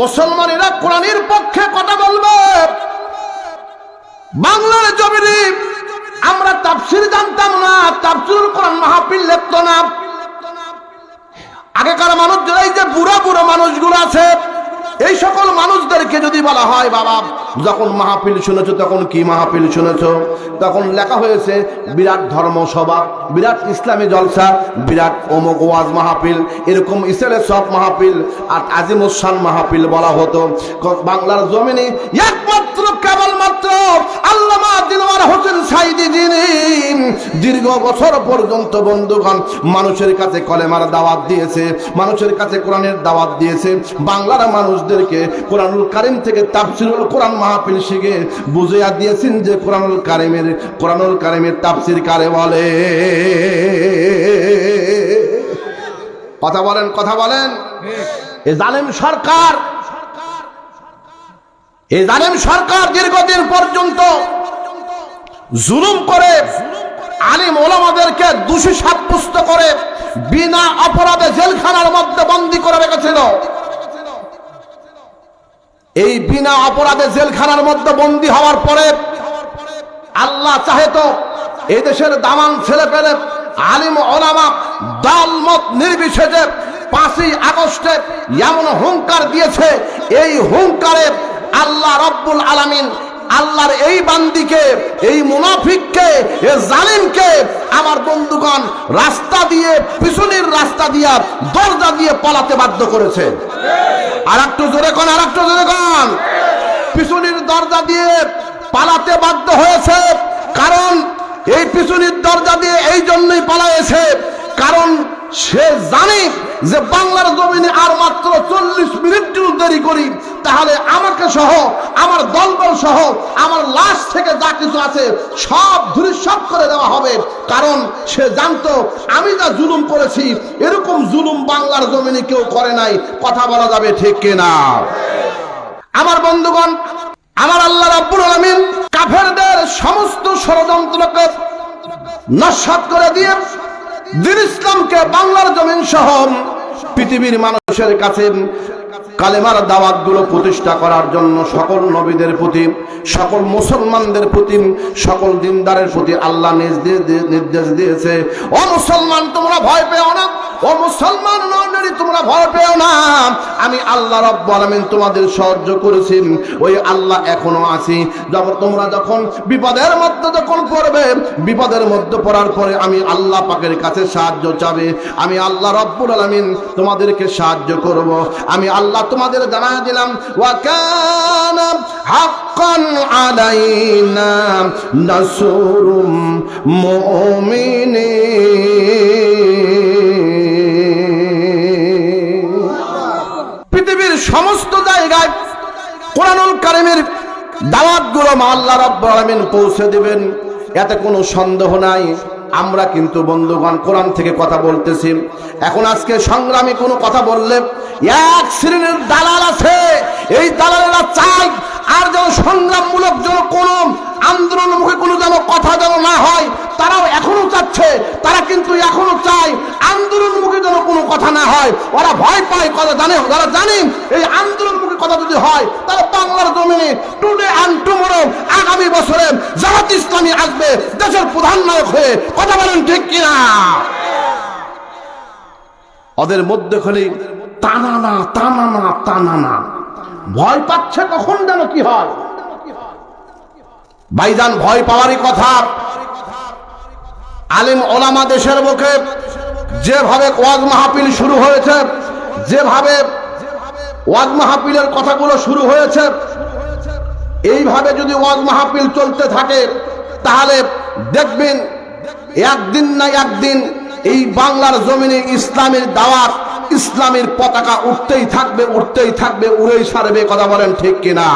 মুসলমানেরা কোরআনের পক্ষে কথা বলবে। বাংলার জমিনে আমরা তাফসির জানতাম না তাফসির কোরআন মাহফিল লেপ্ত না। আগেকার মানুষ এই যে বুড়া বুড়ো মানুষগুলো আছে এই সকল মানুষদেরকে যদি বলা হয়, বাবা, যখন মাহফিল শুনেছ, তখন কি মাহফিল শুনেছ? তখন লেখা হয়েছে, বিরাট ধর্মসভা বিরাট ইসলামী জলসা, বিরাট অমুক ওয়াজ মাহফিল, এরকম ইসরায়েলের সব মাহফিল, আর আজিমুসান মাহফিল বলা হতো। বাংলার জমিনে একমাত্র কেবলমাত্র দীর্ঘ বছর পর্যন্ত বন্ধুগণ, মানুষের কাছে কলেমার দাওয়াত দিয়েছে, মানুষের কাছে কোরআনের দাওয়াত দিয়েছে। বাংলার মানুষদেরকে কোরআনুল কারিম থেকে তাফসিরুল কোরআন মাহফিল শিখে বুঝিয়া দিয়েছেন যে কোরআনুল কারিমের কোরআনুল কারিমের তাফসির কারে বলে। কথা বলেন কথা বলেন। এ জালেম সরকার এই জালেম সরকার দীর্ঘদিন পর্যন্ত জুলুম করে। আলিম ওলামাদেরকে দোষী সাব্যস্ত করে বিনা অপরাধে জেলখানার মধ্যে বন্দী করে রেখেছিল। এই বিনা অপরাধে জেলখানার মধ্যে বন্দী হওয়ার পরে আল্লাহ চাহে তো এই দেশের দামান ছেলে পেলে আলিম ওলামা দল মত নির্বিশেষে পাঁচই আগস্টে এমন হুঙ্কার দিয়েছে, এই হুঙ্কারে আল্লাহ রব্বুল আলামিন আল্লাহর এই বান্দিকে, এই মুনাফিককে এ জালিমকে আমার বন্ধুগণ রাস্তা দিয়ে, পিছনের রাস্তা দিয়া, দরজা দিয়ে পালাতে বাধ্য করেছে। আর একটু জোরে কন আর একটু জোরে কন। পিছনের দরজা দিয়ে পালাতে বাধ্য হয়েছে, কারণ এই পিছনের দরজা দিয়ে এই জন্যই পালাইছে, কারণ সে জানে যে বাংলার জমিনে আর মাত্র চল্লিশ মিনিট দেরি করি, তাহলে আমাকে সহ, আমার দলবল সহ, আমার লাশ থেকে যা কিছু আছে, সব ধূলিসাৎ করে দেওয়া হবে। কারণ সে জানতো, আমি যা জুলুম করেছি, এরকম জুলুম বাংলার জমিনে কেউ করে নাই। কথা বলা যাবে ঠিক কিনা? আমার বন্ধুগণ, আমার আল্লাহ রাব্বুল আলামিন কাফেরদের সমস্ত ষড়যন্ত্রকে নস্বাত করে দিয়ে দিন ইসলামকে বাংলার জমিন সহ পৃথিবীর মানুষের কাছে কালেমার দাওয়াতগুলো প্রতিষ্ঠা করার জন্য সকল নবীদের প্রতি, সকল মুসলমানদের প্রতি, সকল দিনদারের প্রতি আল্লাহ নির্দেশ দিয়েছে। ও মুসলমান, তোমরা ভয় পেও না। ও মুসলমান নন্ডলী তোমরা ভয় পেও না। আমি আল্লাহ রব্বুল আলামিন তোমাদের সাহায্য করেছি। ওই আল্লাহ এখনও আছি। যখন তোমরা যখন বিপদের মধ্যে যখন পড়বে, বিপদের মধ্যে পড়ার পরে আমি আল্লাহ পাকের কাছে সাহায্য চাবে। আমি আল্লাহ রব্বুল আলামিন তোমাদেরকে সাহায্য করব। আমি আল্লাহ তোমাদের জানা দিলাম, ওয়া কানা হাক্কান আলাইনা নাসরুম মুমিনিন। কারিমের দাওয়াতগুলো মা আল্লাহ রাব্বুল আলামিন পৌঁছে দিবেন। এতে কোনো সন্দেহ নাই। আমরা কিন্তু বন্ধুগণ কোরআন থেকে কথা বলতেছি। এখন আজকে সংগ্রামী কোনো কথা বললে এক শ্রেণির দালাল আছে। এই দালালেরা চাই আর যেন সংগ্রামমূলক যেন কোনো আন্দোলনমুখী কোনো যেন কথা যেন না হয়, তারাও এখনও চাচ্ছে। তারা কিন্তু এখনও চায় কথা না হয়, ওরা ভয় পায় কথা জানে, যারা জানেন এই আন্দোলনমুখী কথা যদি হয়, তাহলে বাংলার জমিনে টুডে অ্যান্ড টুমোরো আগামী বছরে জামাত ইসলামী আসবে, দেশের প্রধান নায়ক হয়ে। কথা বলেন ঠিক কিনা? ওদের মধ্যে খালি টানা না টানা না টানা না ভয় পাচ্ছে কখন যেন কি হয়। ভাইজান, ভয় পাওয়ারই কথা। আলিম ওলামা দেশের মুখে যেভাবে ওয়াজ মাহফিল শুরু হয়েছে, যেভাবে ওয়াজ মাহফিলের কথাগুলো শুরু হয়েছে, এইভাবে যদি ওয়াজ মাহফিল চলতে থাকে, তাহলে দেখবেন একদিন না একদিন এই বাংলার জমিনে ইসলামের দাওয়াত, ইসলামের পতাকা উঠতেই থাকবে উঠতেই থাকবে, উড়েই সারবে, কথা বলেন ঠিক কিনা?